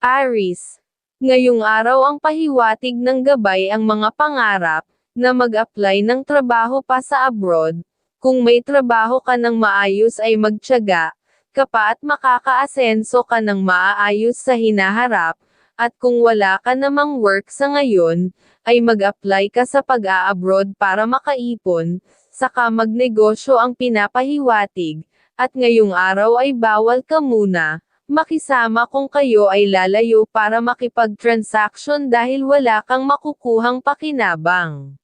Aris. Ngayong araw ang pahiwatig ng gabay ang mga pangarap, na mag-apply ng trabaho pa sa abroad. Kung may trabaho ka ng maayos ay magtiyaga, ka pa at makakaasenso ka ng maayos sa hinaharap, at kung wala ka namang work sa ngayon, ay mag-apply ka sa pag-a-abroad para makaipon, saka magnegosyo ang pinapahiwatig, at ngayong araw ay bawal ka muna, makisama kung kayo ay lalayo para makipag-transaction dahil wala kang makukuhang pakinabang.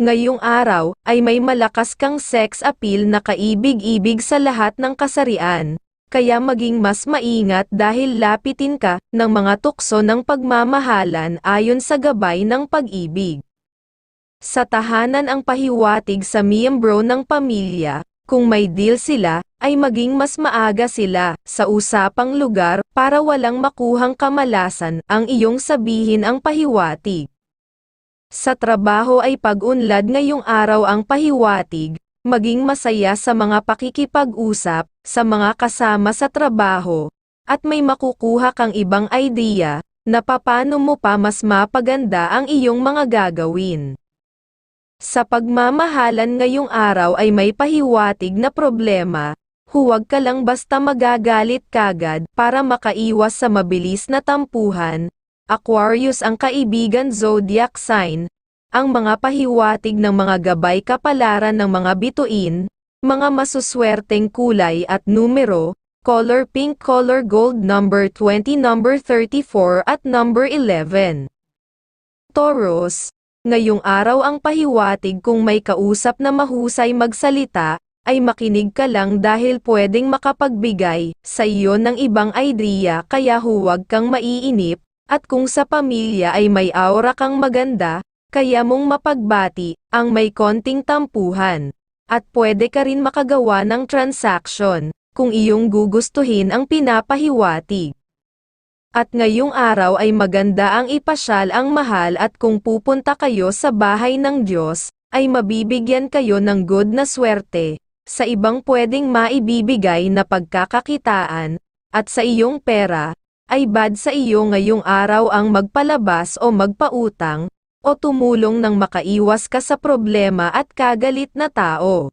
Ngayong araw, ay may malakas kang sex appeal na kaibig-ibig sa lahat ng kasarian, kaya maging mas maingat dahil lapitin ka ng mga tukso ng pagmamahalan ayon sa gabay ng pag-ibig. Sa tahanan ang pahiwatig sa miyembro ng pamilya, kung may deal sila, ay maging mas maaga sila sa usapang lugar para walang makuhang kamalasan ang iyong sabihin ang pahiwatig. Sa trabaho ay pag-unlad ngayong araw ang pahiwatig, maging masaya sa mga pakikipag-usap, sa mga kasama sa trabaho, at may makukuha kang ibang idea, na papano mo pa mas mapaganda ang iyong mga gagawin. Sa pagmamahalan ngayong araw ay may pahiwatig na problema, huwag ka lang basta magagalit kagad para makaiwas sa mabilis na tampuhan, Aquarius ang kaibigan zodiac sign, ang mga pahiwatig ng mga gabay kapalaran ng mga bituin, mga masuswerteng kulay at numero, color pink color gold number 20 number 34 at number 11. Taurus, ngayong araw ang pahiwatig kung may kausap na mahusay magsalita, ay makinig ka lang dahil pwedeng makapagbigay sa iyo ng ibang idea kaya huwag kang maiinip, at kung sa pamilya ay may aura kang maganda, kaya mong mapagbati, ang may konting tampuhan. At pwede ka rin makagawa ng transaction, kung iyong gugustuhin ang pinapahiwatig. At ngayong araw ay maganda ang ipasyal ang mahal at kung pupunta kayo sa bahay ng Diyos, ay mabibigyan kayo ng good na swerte, sa ibang pwedeng maibibigay na pagkakakitaan, at sa iyong pera, ay bad sa iyo ngayong araw ang magpalabas o magpautang, o tumulong nang makaiwas ka sa problema at kagalit na tao.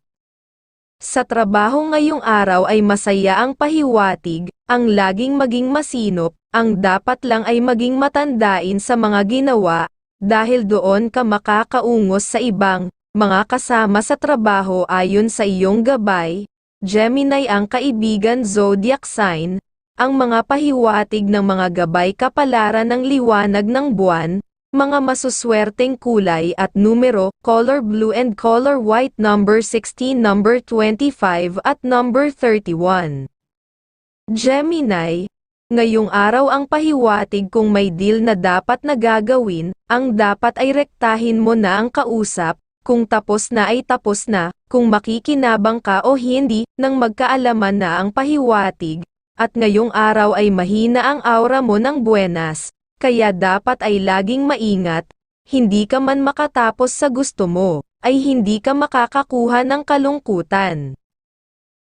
Sa trabaho ngayong araw ay masaya ang pahiwatig, ang laging maging masinop, ang dapat lang ay maging matandain sa mga ginawa, dahil doon ka makakaungos sa ibang, mga kasama sa trabaho ayon sa iyong gabay, Gemini ang kaibigan zodiac sign, ang mga pahiwatig ng mga gabay kapalaran ng liwanag ng buwan, mga masuswerteng kulay at numero, color blue and color white number 16 number 25 at number 31. Gemini, ngayong araw ang pahiwatig kung may deal na dapat na gagawin, ang dapat ay rektahin mo na ang kausap, kung tapos na ay tapos na, kung makikinabang ka o hindi, nang magkaalaman na ang pahiwatig, at ngayong araw ay mahina ang aura mo ng buenas, kaya dapat ay laging maingat, hindi ka man makatapos sa gusto mo, ay hindi ka makakakuha ng kalungkutan.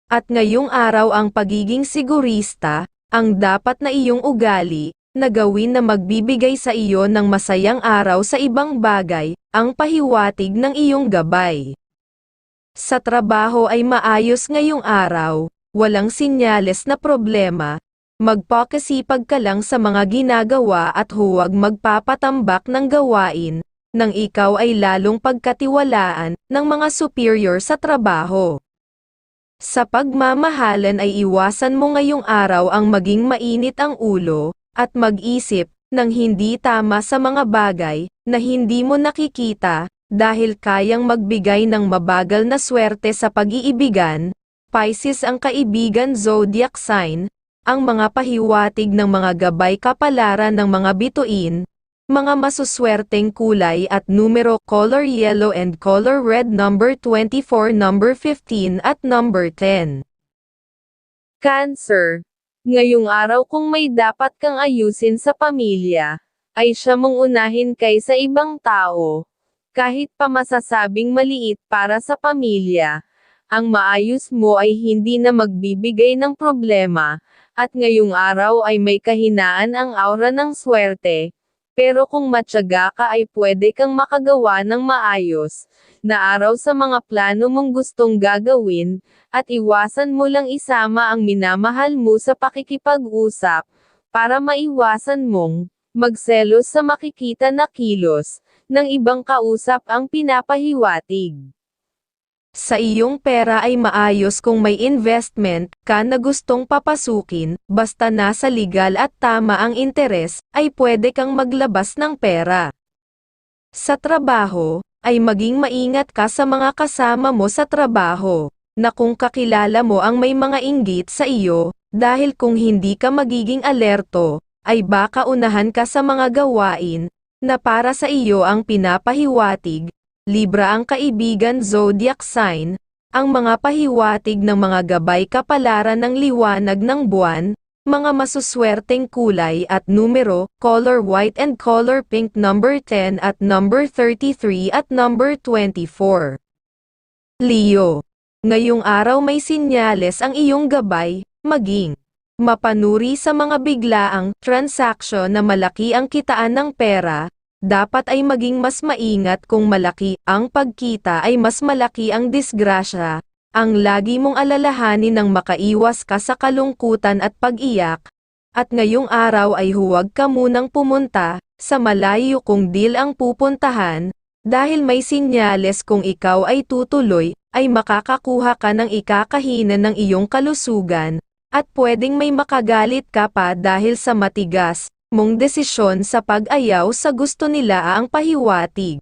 At ngayong araw ang pagiging sigurista, ang dapat na iyong ugali, na gawin na magbibigay sa iyo ng masayang araw sa ibang bagay, ang pahiwatig ng iyong gabay. Sa trabaho ay maayos ngayong araw, walang sinyales na problema, magpakasipag ka lang sa mga ginagawa at huwag magpapatambak ng gawain, nang ikaw ay lalong pagkatiwalaan ng mga superior sa trabaho. Sa pagmamahalan ay iwasan mo ngayong araw ang maging mainit ang ulo, at mag-isip, ng hindi tama sa mga bagay, na hindi mo nakikita, dahil kayang magbigay ng mabagal na swerte sa pag-iibigan, Pisces ang kaibigan zodiac sign, ang mga pahiwatig ng mga gabay kapalaran ng mga bituin, mga masuswerteng kulay at numero color yellow and color red number 24 number 15 at number 10. Cancer. Ngayong araw kung may dapat kang ayusin sa pamilya, ay siya mong unahin kaysa ibang tao. Kahit pa masasabing maliit para sa pamilya, ang maayos mo ay hindi na magbibigay ng problema, At ngayong araw ay may kahinaan ang aura ng swerte, pero kung matyaga ka ay pwede kang makagawa ng maayos, na araw sa mga plano mong gustong gagawin, at iwasan mo lang isama ang minamahal mo sa pakikipag-usap, para maiwasan mong, magselos sa makikita na kilos, ng ibang kausap ang pinapahiwatig. Sa iyong pera ay maayos kung may investment ka na gustong papasukin, basta nasa legal at tama ang interes, ay pwede kang maglabas ng pera. Sa trabaho, ay maging maingat ka sa mga kasama mo sa trabaho, na kung kakilala mo ang may mga inggit sa iyo, dahil kung hindi ka magiging alerto, ay baka unahan ka sa mga gawain, na para sa iyo ang pinapahiwatig, Libra ang kaibigan zodiac sign, ang mga pahiwatig ng mga gabay kapalaran ng liwanag ng buwan, mga masuswerteng kulay at numero, color white and color pink number 10 at number 33 at number 24. Leo. Ngayong araw may sinyales ang iyong gabay, maging mapanuri sa mga biglaang transaksyon na malaki ang kitaan ng pera, dapat ay maging mas maingat kung malaki ang pagkita ay mas malaki ang disgrasya, ang lagi mong alalahanin ng makaiwas ka sa kalungkutan at pag-iyak, at ngayong araw ay huwag ka munang pumunta, sa malayo kung deal ang pupuntahan, dahil may sinyales kung ikaw ay tutuloy, ay makakakuha ka ng ikakahinan ng iyong kalusugan, at pwedeng may makagalit ka pa dahil sa matigas, mong desisyon sa pag-ayaw sa gusto nila ang pahiwatig.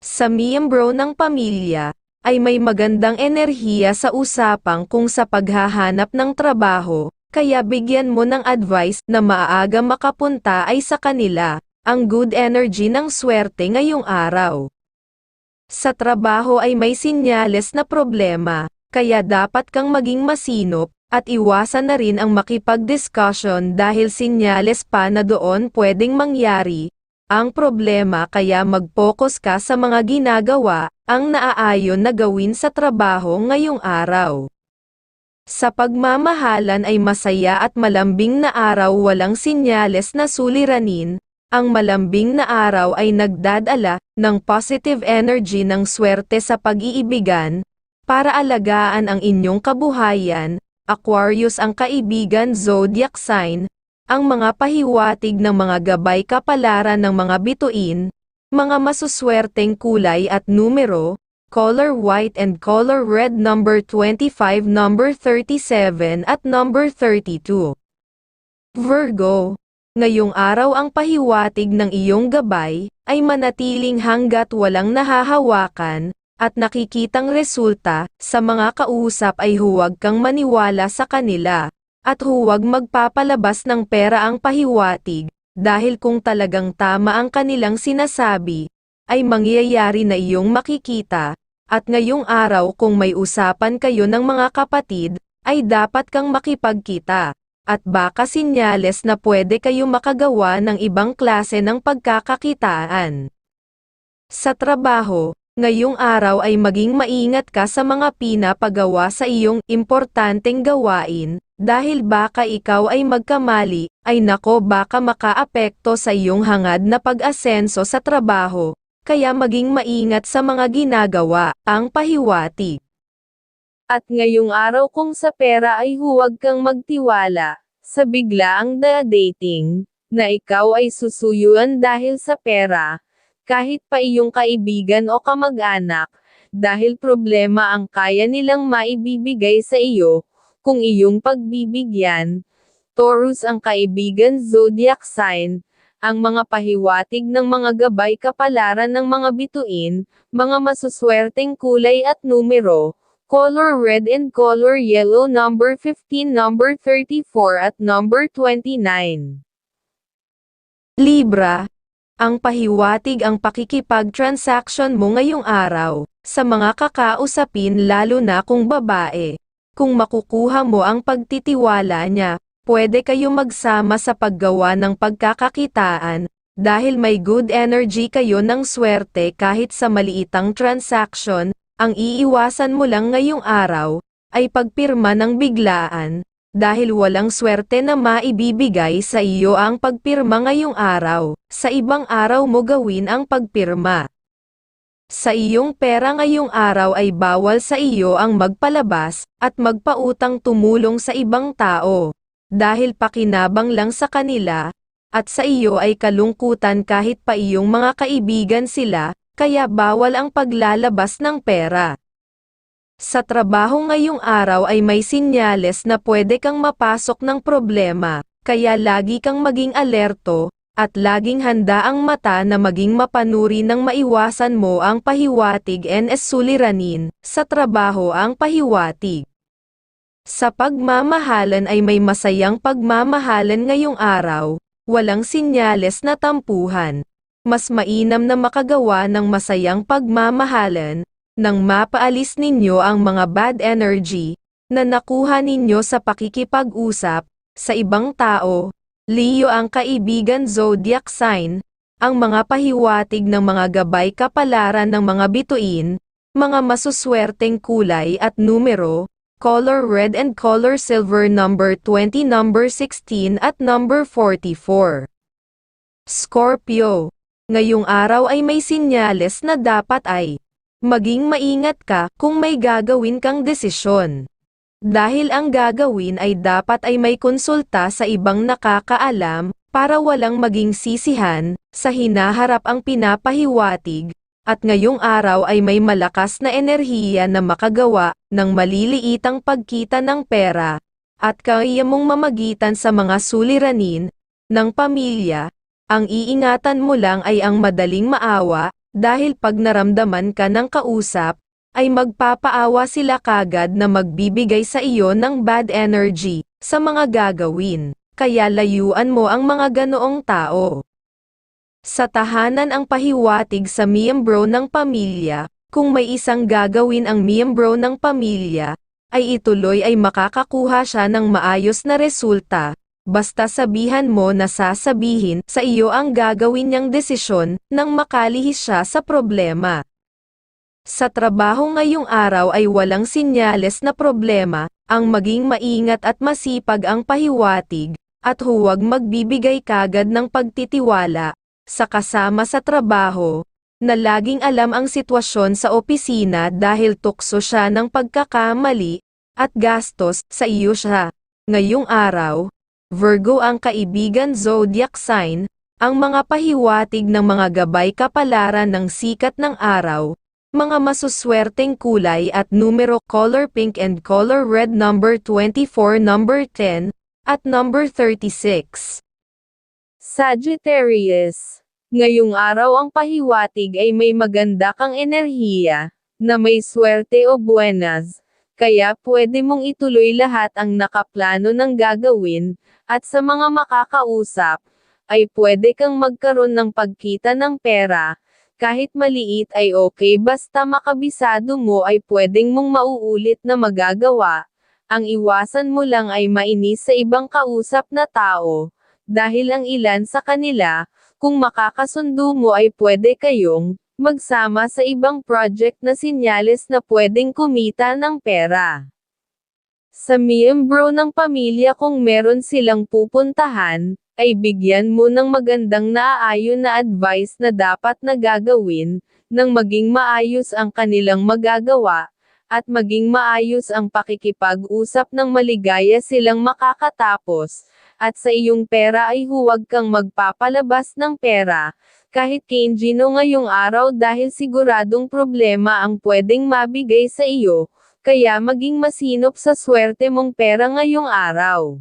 Sa miyembro ng pamilya, ay may magandang enerhiya sa usapang kung sa paghahanap ng trabaho, kaya bigyan mo ng advice na maaga makapunta ay sa kanila, ang good energy ng swerte ngayong araw. Sa trabaho ay may sinyales na problema, kaya dapat kang maging masinop, at iwasan na rin ang makipag-discussion dahil sinyales pa na doon pwedeng mangyari. Ang problema kaya mag-focus ka sa mga ginagawa, ang naaayon na gawin sa trabaho ngayong araw. Sa pagmamahalan ay masaya at malambing na araw walang sinyales na suliranin, ang malambing na araw ay nagdadala ng positive energy ng swerte sa pag-iibigan, para alagaan ang inyong kabuhayan, Aquarius ang kaibigan zodiac sign, ang mga pahiwatig ng mga gabay kapalaran ng mga bituin, mga masuswerteng kulay at numero, color white and color red number 25 number 37 at number 32. Virgo, ngayong araw ang pahiwatig ng iyong gabay, ay manatiling hanggat walang nahahawakan, at nakikitang resulta, sa mga kausap ay huwag kang maniwala sa kanila, at huwag magpapalabas ng pera ang pahiwatig, dahil kung talagang tama ang kanilang sinasabi, ay mangyayari na iyong makikita, at ngayong araw kung may usapan kayo ng mga kapatid, ay dapat kang makipagkita, at baka sinyales na pwede kayo makagawa ng ibang klase ng pagkakakitaan. Sa trabaho, ngayong araw ay maging maingat ka sa mga pinapagawa sa iyong importanteng gawain, dahil baka ikaw ay magkamali, ay nako baka makaapekto sa iyong hangad na pag-asenso sa trabaho, kaya maging maingat sa mga ginagawa, ang pahiwatig. At ngayong araw kung sa pera ay huwag kang magtiwala, sa biglaang da-dating, na ikaw ay susuyuan dahil sa pera, kahit pa iyong kaibigan o kamag-anak, dahil problema ang kaya nilang maibibigay sa iyo, kung iyong pagbibigyan. Taurus ang kaibigan zodiac sign, ang mga pahiwatig ng mga gabay kapalaran ng mga bituin, mga masuswerteng kulay at numero, color red and color yellow number 15 number 34 at number 29. Libra, ang pahiwatig ang pakikipag-transaction mo ngayong araw, sa mga kakausapin lalo na kung babae. Kung makukuha mo ang pagtitiwala niya, pwede kayo magsama sa paggawa ng pagkakakitaan, dahil may good energy kayo ng swerte kahit sa maliitang transaction, ang iiwasan mo lang ngayong araw, ay pagpirma ng biglaan, dahil walang swerte na maibibigay sa iyo ang pagpirma ngayong araw, sa ibang araw mo gawin ang pagpirma. Sa iyong pera ngayong araw ay bawal sa iyo ang magpalabas, at magpautang tumulong sa ibang tao. Dahil pakinabang lang sa kanila, at sa iyo ay kalungkutan kahit pa iyong mga kaibigan sila, kaya bawal ang paglalabas ng pera. Sa trabaho ngayong araw ay may sinyales na pwede kang mapasok ng problema, kaya lagi kang maging alerto, at laging handa ang mata na maging mapanuri nang maiwasan mo ang pahiwatig NS suliranin, sa trabaho ang pahiwatig. Sa pagmamahalan ay may masayang pagmamahalan ngayong araw, walang sinyales na tampuhan. Mas mainam na makagawa ng masayang pagmamahalan, nang mapaalis ninyo ang mga bad energy, na nakuha ninyo sa pakikipag-usap, sa ibang tao, Leo ang kaibigan zodiac sign, ang mga pahiwatig ng mga gabay kapalaran ng mga bituin, mga masuswerteng kulay at numero, color red and color silver number 20 number 16 at number 44. Scorpio, ngayong araw ay may sinyales na dapat ay maging maingat ka kung may gagawin kang desisyon. Dahil ang gagawin ay dapat ay may konsulta sa ibang nakakaalam, para walang maging sisihan, sa hinaharap ang pinapahiwatig, at ngayong araw ay may malakas na enerhiya na makagawa, ng maliliitang pagkita ng pera, at kaya mong mamagitan sa mga suliranin, ng pamilya, ang iingatan mo lang ay ang madaling maawa, dahil pag naramdaman ka ng kausap, ay magpapaawa sila kagad na magbibigay sa iyo ng bad energy sa mga gagawin, kaya layuan mo ang mga ganoong tao. Sa tahanan ang pahiwatig sa miyembro ng pamilya, kung may isang gagawin ang miyembro ng pamilya, ay ituloy ay makakakuha siya ng maayos na resulta, basta sabihan mo na sasabihin sa iyo ang gagawin niyang desisyon nang makalihis siya sa problema. Sa trabaho ngayong araw ay walang sinyales na problema, ang maging maingat at masipag ang pahiwatig, at huwag magbibigay kagad ng pagtitiwala, sa kasama sa trabaho, na laging alam ang sitwasyon sa opisina dahil tukso siya ng pagkakamali, at gastos sa iyo siya. Ngayong araw, Virgo ang kaibigan zodiac sign, ang mga pahiwatig ng mga gabay kapalaran ng sikat ng araw, mga masuswerteng kulay at numero color pink and color red number 24 number 10, at number 36. Sagittarius. Ngayong araw ang pahiwatig ay may maganda kang enerhiya, na may swerte o buenas, kaya pwede mong ituloy lahat ang nakaplano ng gagawin, at sa mga makakausap, ay pwede kang magkaroon ng pagkita ng pera, kahit maliit ay okay basta makabisado mo ay pwedeng mong mauulit na magagawa, ang iwasan mo lang ay mainis sa ibang kausap na tao, dahil ang ilan sa kanila, kung makakasundo mo ay pwede kayong, magsama sa ibang project na sinyales na pwedeng kumita ng pera. Sa miyembro ng pamilya kung meron silang pupuntahan, ay bigyan mo ng magandang naaayon na advice na dapat na gagawin, nang maging maayos ang kanilang magagawa, at maging maayos ang pakikipag-usap ng maligaya silang makakatapos, at sa iyong pera ay huwag kang magpapalabas ng pera, kahit Kenjino ngayong araw dahil siguradong problema ang pwedeng mabigay sa iyo, kaya maging masinop sa swerte mong pera ngayong araw.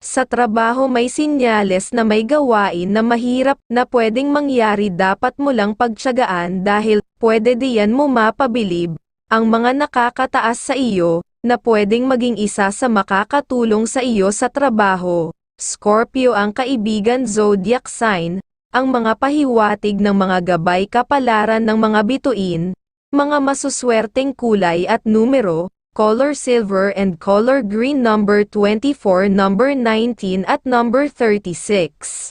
Sa trabaho may sinyales na may gawain na mahirap na pwedeng mangyari dapat mo lang pagtsagaan dahil pwede diyan mo mapabilib ang mga nakakataas sa iyo na pwedeng maging isa sa makakatulong sa iyo sa trabaho. Scorpio ang kaibigan zodiac sign, ang mga pahiwatig ng mga gabay kapalaran ng mga bituin, mga masuswerteng kulay at numero, color silver and color green number 24 number 19 at number 36.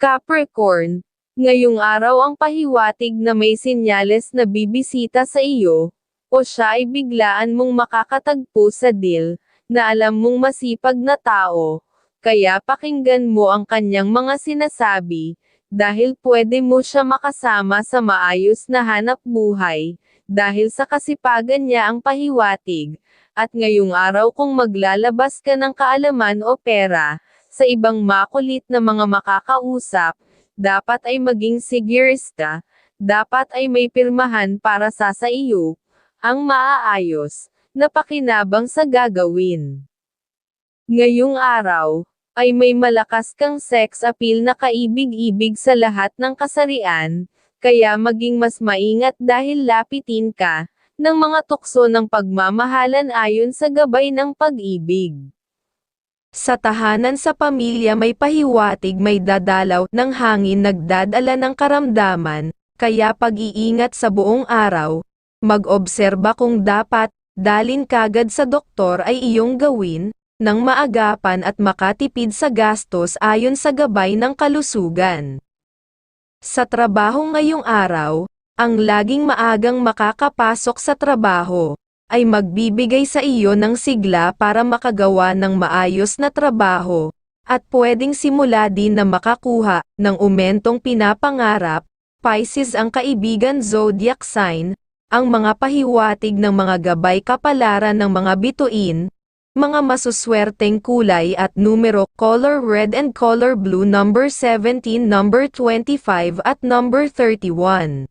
Capricorn, ngayong araw ang pahiwatig na may sinyales na bibisita sa iyo, o siya ay biglaan mong makakatagpo sa deal, na alam mong masipag na tao, kaya pakinggan mo ang kanyang mga sinasabi, dahil pwede mo siya makasama sa maayos na hanap buhay, dahil sa kasipagan niya ang pahiwatig, at ngayong araw kung maglalabas ka ng kaalaman o pera, sa ibang makulit na mga makakausap, dapat ay maging sigurista, dapat ay may pirmahan para sa sa iyo, ang maaayos, na pakinabang sa gagawin. Ngayong araw, ay may malakas kang sex appeal na kaibig-ibig sa lahat ng kasarian, kaya maging mas maingat dahil lapitin ka, ng mga tukso ng pagmamahalan ayon sa gabay ng pag-ibig. Sa tahanan sa pamilya may pahiwatig may dadalaw ng hangin nagdadala ng karamdaman, kaya pag-iingat sa buong araw, mag-obserba kung dapat, dalin kagad sa doktor ay iyong gawin, nang maagapan at makatipid sa gastos ayon sa gabay ng kalusugan. Sa trabaho ngayong araw, ang laging maagang makakapasok sa trabaho, ay magbibigay sa iyo ng sigla para makagawa ng maayos na trabaho, at pwedeng simula din na makakuha ng umentong pinapangarap, Pisces ang kaibigan zodiac sign, ang mga pahiwatig ng mga gabay kapalaran ng mga bituin, mga masuswerteng kulay at numero color red and color blue number 17 number 25 at number 31.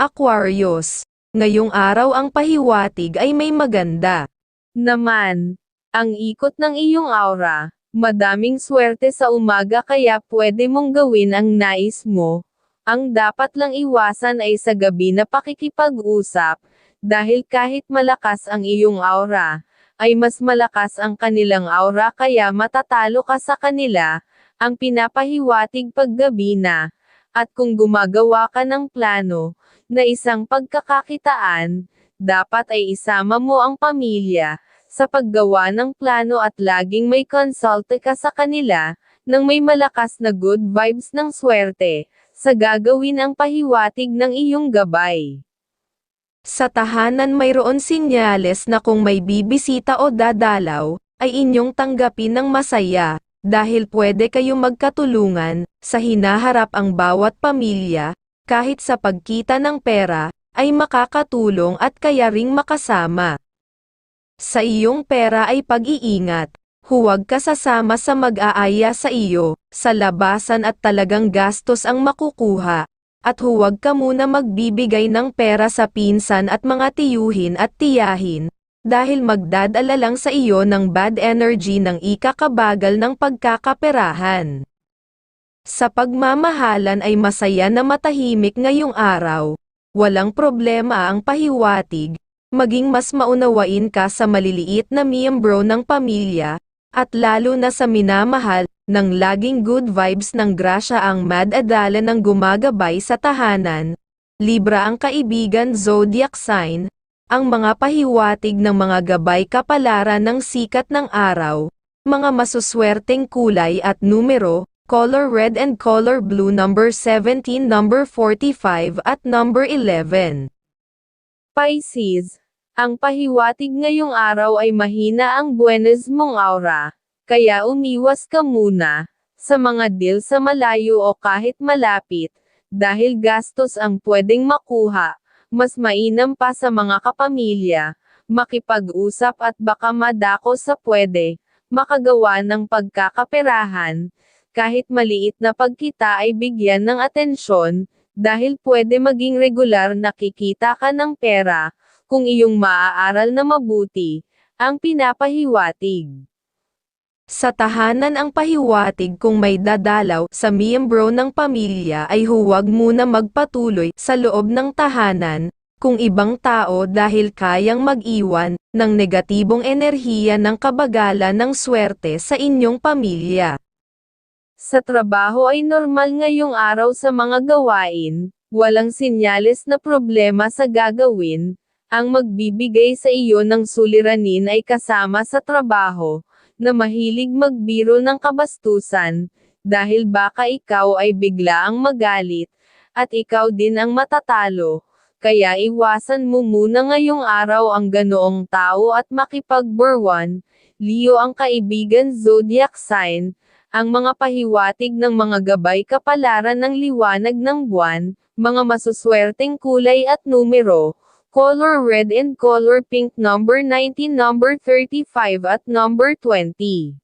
Aquarius, ngayong araw ang pahiwatig ay may maganda. Naman, ang ikot ng iyong aura, madaming swerte sa umaga kaya pwede mong gawin ang nais mo. Ang dapat lang iwasan ay sa gabi na pakikipag-usap, dahil kahit malakas ang iyong aura, ay mas malakas ang kanilang aura kaya matatalo ka sa kanila, ang pinapahiwatig paggabi na, at kung gumagawa ka ng plano, na isang pagkakakitaan, dapat ay isama mo ang pamilya, sa paggawa ng plano at laging may consulte ka sa kanila, nang may malakas na good vibes ng swerte, sa gagawin ang pahiwatig ng iyong gabay. Sa tahanan mayroon sinyales na kung may bibisita o dadalaw, ay inyong tanggapin ng masaya, dahil pwede kayo magkatulungan, sa hinaharap ang bawat pamilya, kahit sa pagkita ng pera, ay makakatulong at kaya ring makasama. Sa iyong pera ay pag-iingat, huwag ka sasama sa mag-aaya sa iyo, sa labasan at talagang gastos ang makukuha, at huwag ka muna magbibigay ng pera sa pinsan at mga tiyuhin at tiyahin, dahil magdadala lang sa iyo ng bad energy ng ikakabagal ng pagkakaperahan. Sa pagmamahalan ay masaya na matahimik ngayong araw, walang problema ang pahiwatig, maging mas maunawain ka sa maliliit na miyembro ng pamilya, at lalo na sa minamahal, ng laging good vibes ng grasya ang mad adala ng gumagabay sa tahanan, Libra ang kaibigan zodiac sign, ang mga pahiwatig ng mga gabay kapalaran ng sikat ng araw, mga masuswerteng kulay at numero, color red and color blue number 17 number 45 at number 11. Pisces, ang pahiwatig ngayong araw ay mahina ang buenas mong aura, kaya umiwas ka muna, sa mga deal sa malayo o kahit malapit, dahil gastos ang pwedeng makuha, mas mainam pa sa mga kapamilya, makipag-usap at baka madako sa pwede, makagawa ng pagkakaperahan, kahit maliit na pagkita ay bigyan ng atensyon, dahil pwede maging regular na kikita ka ng pera, kung iyong maaaral na mabuti, ang pinapahiwatig. Sa tahanan ang pahiwatig kung may dadalaw sa miyembro ng pamilya ay huwag muna magpatuloy sa loob ng tahanan, kung ibang tao dahil kayang mag-iwan ng negatibong enerhiya ng kabagalan ng swerte sa inyong pamilya. Sa trabaho ay normal ngayong araw sa mga gawain, walang sinyales na problema sa gagawin, ang magbibigay sa iyo ng suliranin ay kasama sa trabaho, na mahilig magbiro ng kabastusan, dahil baka ikaw ay bigla ang magalit, at ikaw din ang matatalo, kaya iwasan mo muna ngayong araw ang ganoong tao at makipagburwan, Leo ang kaibigan zodiac sign, ang mga pahiwatig ng mga gabay kapalaran ng liwanag ng buwan, mga masuswerteng kulay at numero, color red and color pink number 19 number 35 at number 20.